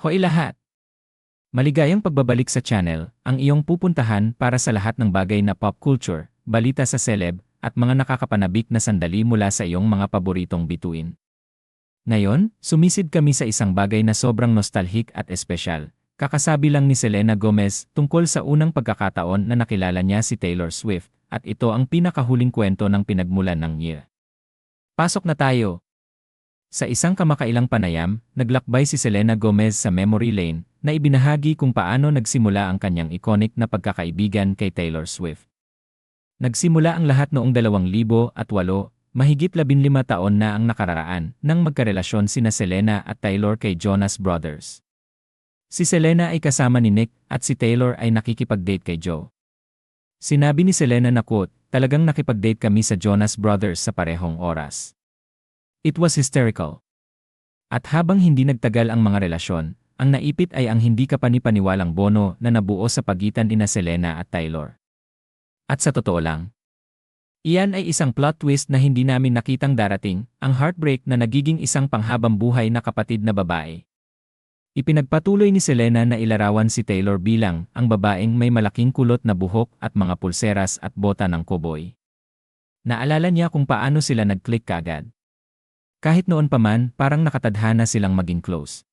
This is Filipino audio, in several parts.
Hoy lahat! Maligayang pagbabalik sa channel, ang iyong pupuntahan para sa lahat ng bagay na pop culture, balita sa celeb, at mga nakakapanabik na sandali mula sa iyong mga paboritong bituin. Ngayon, sumisid kami sa isang bagay na sobrang nostalgic at espesyal. Kakasabi lang ni Selena Gomez tungkol sa unang pagkakataon na nakilala niya si Taylor Swift, at ito ang pinakahuling kwento ng pinagmulan ng year. Pasok na tayo! Sa isang kamakailang panayam, naglakbay si Selena Gomez sa memory lane na ibinahagi kung paano nagsimula ang kanyang iconic na pagkakaibigan kay Taylor Swift. Nagsimula ang lahat noong 2008, mahigit 15 taon na ang nakararaan nang magkarelasyon sina Selena at Taylor kay Jonas Brothers. Si Selena ay kasama ni Nick at si Taylor ay nakikipag-date kay Joe. Sinabi ni Selena na quote, talagang nakipag-date kami sa Jonas Brothers sa parehong oras. It was hysterical. At habang hindi nagtagal ang mga relasyon, ang naipit ay ang hindi kapanipaniwalang bono na nabuo sa pagitan ni Selena at Taylor. At sa totoo lang, iyan ay isang plot twist na hindi namin nakitang darating, ang heartbreak na nagiging isang panghabang buhay na kapatid na babae. Ipinagpatuloy ni Selena na ilarawan si Taylor bilang ang babaeng may malaking kulot na buhok at mga pulseras at bota ng koboy. Naalala niya kung paano sila nag-click kagad. Kahit noon pa man, parang nakatadhana silang maging close.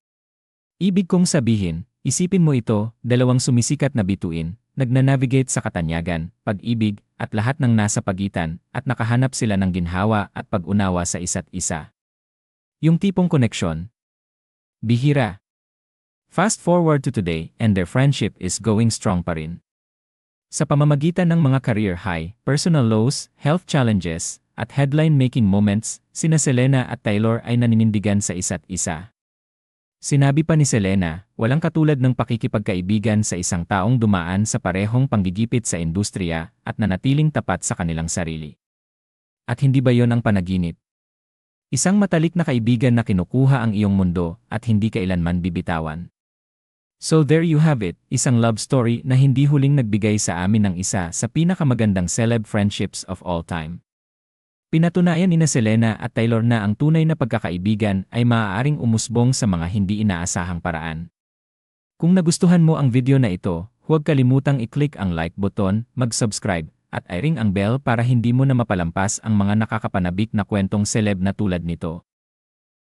Ibig kong sabihin, isipin mo ito, dalawang sumisikat na bituin, nagnanavigate sa katanyagan, pag-ibig, at lahat ng nasa pagitan, at nakahanap sila ng ginhawa at pag-unawa sa isa't isa. Yung tipong koneksyon. Bihira. Fast forward to today, and their friendship is going strong pa rin. Sa pamamagitan ng mga career high, personal lows, health challenges, at headline-making moments, sina Selena at Taylor ay naninindigan sa isa't isa. Sinabi pa ni Selena, walang katulad ng pakikipagkaibigan sa isang taong dumaan sa parehong panggigipit sa industriya at nanatiling tapat sa kanilang sarili. At hindi ba yon ang panaginip? Isang matalik na kaibigan na kinukuha ang iyong mundo at hindi kailanman bibitawan. So there you have it, isang love story na hindi huling nagbigay sa amin ng isa sa pinakamagandang celeb friendships of all time. Pinatunayan ni na Selena at Taylor na ang tunay na pagkakaibigan ay maaaring umusbong sa mga hindi inaasahang paraan. Kung nagustuhan mo ang video na ito, huwag kalimutang i-click ang like button, mag-subscribe, at i-ring ang bell para hindi mo na mapalampas ang mga nakakapanabik na kwentong celeb na tulad nito.